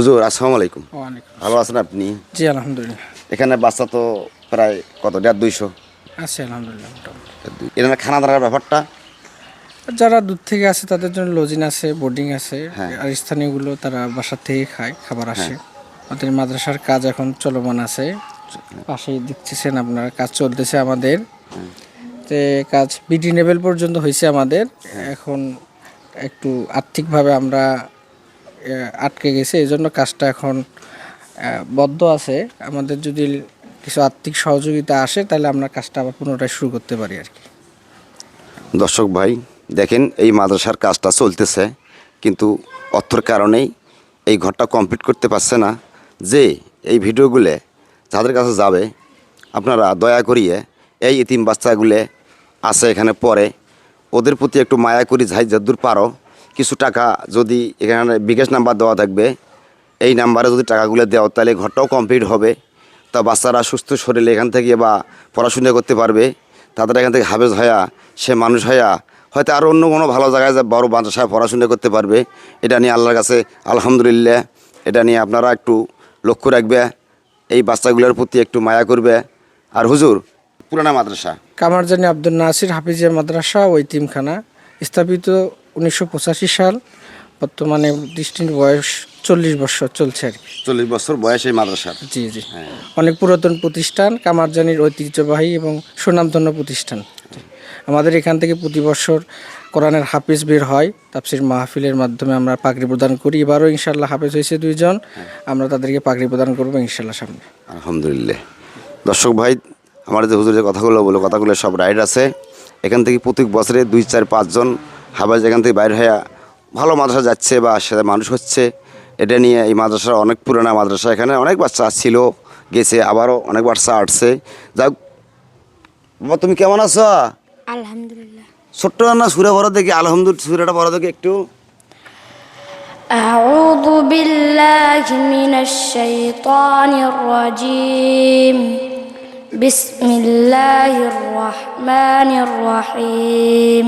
হুজুর আসসালামু আলাইকুম। ভালো আছেন আপনি? জি আলহামদুলিল্লাহ। এখানে বাচ্চা তো প্রায় কত দেড় দুইশো? আছে আলহামদুলিল্লাহ এখানে খানা দানার ব্যাপারটা? যারা দূর থেকে আসে তাদের জন্য লজিং আছে বোর্ডিং আছে হ্যাঁ। আর স্থানীয়গুলো তারা বাসার থেকে খায় খাবার আসে। আমাদের মাদ্রাসার কাজ এখন চলমান আছে। পাশেই দেখতেছেন আপনারা কাজ চলতেছে আমাদের। তে কাজ বিডি লেভেল পর্যন্ত হয়েছে আমাদের। এখন একটু আর্থিকভাবে আমরা আটকে গেছে। এই জন্য কাজটা এখন বদ্ধ আছে। আমাদের যদি কিছু আর্থিক সহযোগিতা আসে, তাহলে আমরা কাজটা আবার পুনরায় শুরু করতে পারি আর কি। দর্শক ভাই, দেখেন এই মাদ্রাসার কাজটা চলতেছে, কিন্তু অর্থের কারণেই এই ঘরটা কমপ্লিট করতে পারছে না। যে এই ভিডিওগুলো যাদের কাছে যাবে, আপনারা দয়া করিয়ে এই ইতিম বাচ্চাগুলো আছে এখানে পড়ে। ওদের প্রতি একটু মায়া করি যাই যদ্দূর পারো। কিছু টাকা যদি এখানে বিকাশ নাম্বার দেওয়া থাকবে, এই নাম্বারে যদি টাকাগুলো দেওয়া তাহলে ঘরটাও কমপ্লিট হবে। তা বাচ্চারা সুস্থ শরীরে এখান থেকে বা পড়াশোনা করতে পারবে। তাদের এখান থেকে হাবেজ হয়া, সে মানুষ হয়া, হয়তো আরও অন্য কোনো ভালো জায়গায় যা বড় বাচ্চা পড়াশোনা করতে পারবে। এটা নিয়ে আল্লাহর কাছে আলহামদুলিল্লাহ, এটা নিয়ে আপনারা একটু লক্ষ্য রাখবে। এই বাচ্চাগুলোর প্রতি একটু মায়া করবে। আর হুজুর, পুরানা মাদ্রাসা। কামারজানি আব্দুল নাসির হাফিজিয়া মাদ্রাসা ও ইতিমখানা স্থাপিত উনিশশো পঁচাশি সাল বর্তমানে দৃষ্টির বয়স চল্লিশ বছর চলছে আর কি। চল্লিশ বছর বয়স এই মাদ্রাসার। জি জি। অনেক পুরাতন প্রতিষ্ঠান কামারজানির ঐতিহ্যবাহী এবং সুনামধন্য প্রতিষ্ঠান। আমাদের এখান থেকে প্রতি বছর কোরআনের হাফিজ বের হয় তাপসির মাহফিলের মাধ্যমে আমরা পাগড়ি প্রদান করি। এবারও ইনশাল্লাহ হাফিজ হয়েছে দুইজন। আমরা তাদেরকে পাগড়ি প্রদান করব ইনশাল্লাহ সামনে। আলহামদুলিল্লাহ। দর্শক ভাই আমার যে হুজুর যে কথাগুলো বলো কথাগুলো সব রাইট আছে। এখান থেকে প্রত্যেক বছরে দুই চার পাঁচজন হাবাজ এখান থেকে বাইরে হয়ে ভালো মাদ্রাসা যাচ্ছে বা সেটা মানুষ হচ্ছে এটা নিয়ে এই মাদ্রাসা অনেক পুরোনো মাদ্রাসা এখানে অনেক বাচ্চা ছিল গেছে আবারও অনেক বাচ্চা আসছে যাক বাবা তুমি কেমন আছো আলহামদুলিল্লাহ ছোট্ট না সুরে বড় দেখি আলহামদুলিল্লাহ সুরেটা বড় দেখি একটু أعوذ بالله من الشيطان الرجيم بسم الله الرحمن الرحيم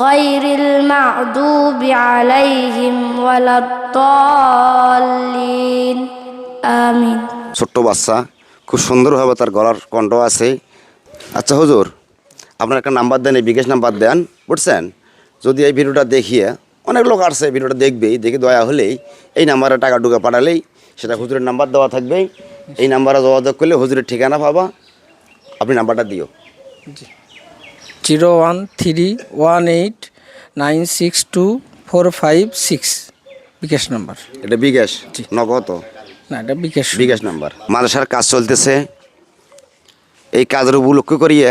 غير المغضوب عليهم ولا الضالين آمين ছোট্ট বাচ্চা খুব সুন্দরভাবে তার গলার কণ্ঠ আছে আচ্ছা হুজুর আপনার একটা নাম্বার দেন এই বিকাশ নাম্বার দেন বুঝছেন যদি এই ভিডিওটা দেখিয়ে অনেক লোক আসছে এই ভিডিওটা দেখবেই দেখে দয়া হলেই এই নাম্বারে টাকা ঢুকে পাঠালেই সেটা হুজুরের নাম্বার দেওয়া থাকবে এই নাম্বারে যোগাযোগ করলে হুজুরের ঠিকানা পাবা আপনি নাম্বারটা দিও Zero one three one eight nine six two four five six. BKash number. এটা বিকাশ? নগদ না এটা বিকাশ। বিকাশ নাম্বার। মাদ্রাসার কাজ চলতেছে। এই কাজের উপলক্ষ করিয়ে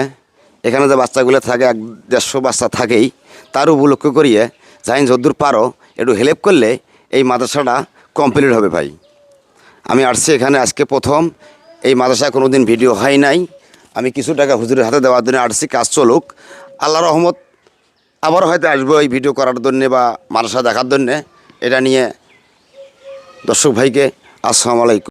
এখানে যে বাচ্চাগুলো থাকে এক দেড়শো বাচ্চা থাকেই তার উপলক্ষ করিয়ে যাই যদ্দূর পারো একটু হেল্প করলে এই মাদ্রাসাটা কমপ্লিট হবে ভাই। আমি আসছি এখানে আজকে প্রথম। এই মাদ্রাসায় কোনো দিন ভিডিও হয় নাই। আমি কিছু টাকা হুজুরের হাতে দেওয়ার জন্য আসছি, কাজ চলুক। আল্লাহ রহমত আবার হয়তো আসব এই ভিডিও করার জন্যে বা মানুষরা দেখার জন্যে। এটা নিয়ে দর্শক ভাইকে আসসালামু আলাইকুম।